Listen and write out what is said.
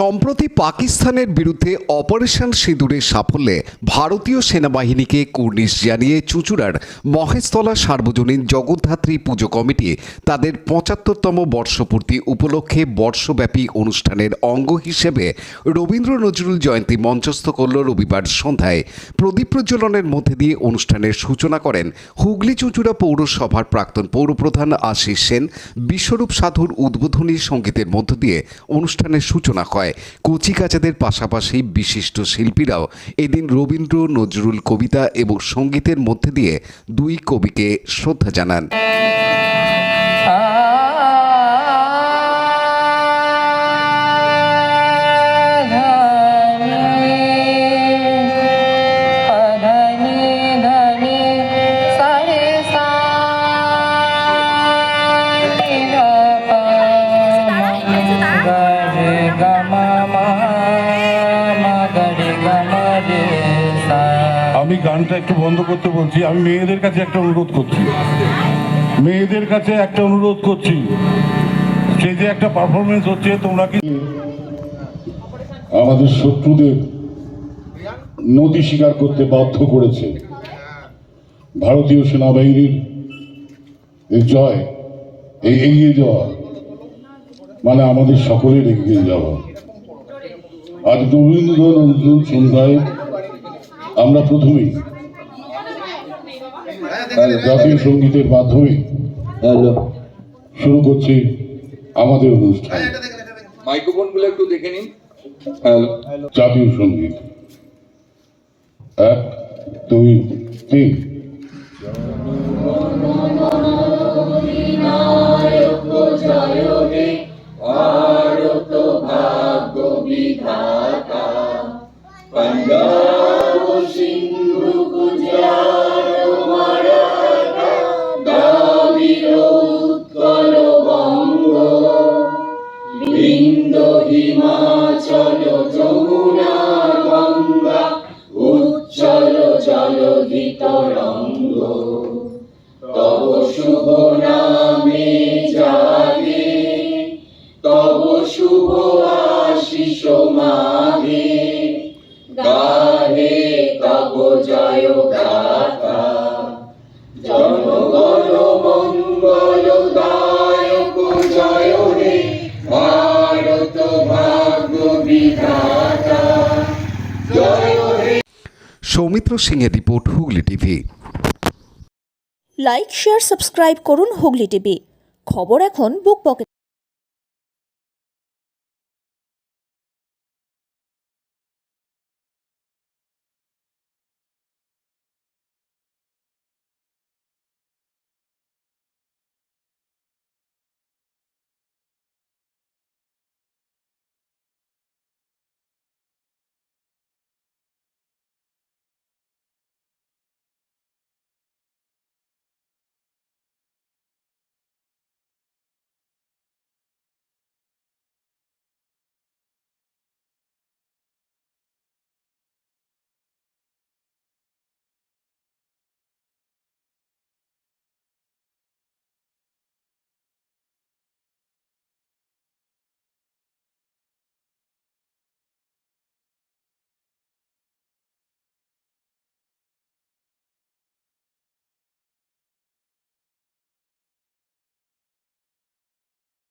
সম্প্রতি পাকিস্তানের বিরুদ্ধে অপারেশন সিঁদুরের সাফল্যে ভারতীয় সেনাবাহিনীকে কুর্নিশ জানিয়ে চুঁচুড়ার মহেশতলা সার্বজনীন জগদ্ধাত্রী পুজো কমিটি তাদের পঁচাত্তরতম বর্ষপূর্তি উপলক্ষে বর্ষব্যাপী অনুষ্ঠানের অঙ্গ হিসেবে রবীন্দ্র নজরুল জয়ন্তী মঞ্চস্থ করল রবিবার সন্ধ্যায়। প্রদীপ প্রজ্বলনের মধ্যে দিয়ে অনুষ্ঠানের সূচনা করেন হুগলি চুঁচুড়া পৌরসভার প্রাক্তন পৌরপ্রধান আশিস সেন। বিশ্বরূপ সাধুর উদ্বোধনী সঙ্গীতের মধ্য দিয়ে অনুষ্ঠানের সূচনা হয়। কচিকাচাদের পাশাপাশি বিশিষ্ট শিল্পীরাও এদিন রবীন্দ্র নজরুল কবিতা এবং সঙ্গীতের মধ্যে দিয়ে দুই কবিকে শ্রদ্ধা জানান। আমি গানটা একটু বন্ধ করতে বলছি। আমি মেয়েদের কাছে একটা অনুরোধ করছি। মেয়েদের কাছে একটা অনুরোধ করছি। সেই যে একটা পারফরমেন্স হচ্ছে তোমরা কি আমাদের শত্রুদের নদী স্বীকার করতে বাধ্য করেছে। ভারতীয় সেনাবাহিনীর এই জয় এই এগিয়ে যাওয়া। মানে আমাদের সকলের এগিয়ে যাওয়া আজ রবীন্দ্র নজরুল সন্ধ্যায় আমরা প্রথমেই জাতীয় সঙ্গীতের মাধ্যমে শুরু করছি আমাদের অনুষ্ঠান মাইক্রোফোনগুলো একটু দেখে নিন জাতীয় সংগীত এক দুই তিন ভারত ভাগ্য বিধাতা। পাঞ্জাব সিন্ধু গুজরাট মারাঠা দাবির উৎকল বঙ্গ। বিন্দ হিমাচল যমুনা গঙ্গা উচ্চল জল গীতরঙ্গ সৌমিত্র সিংয়ের report Hooghly TV. Like share subscribe করুন হুগলি টিভি। খবর এখন বুক পকেট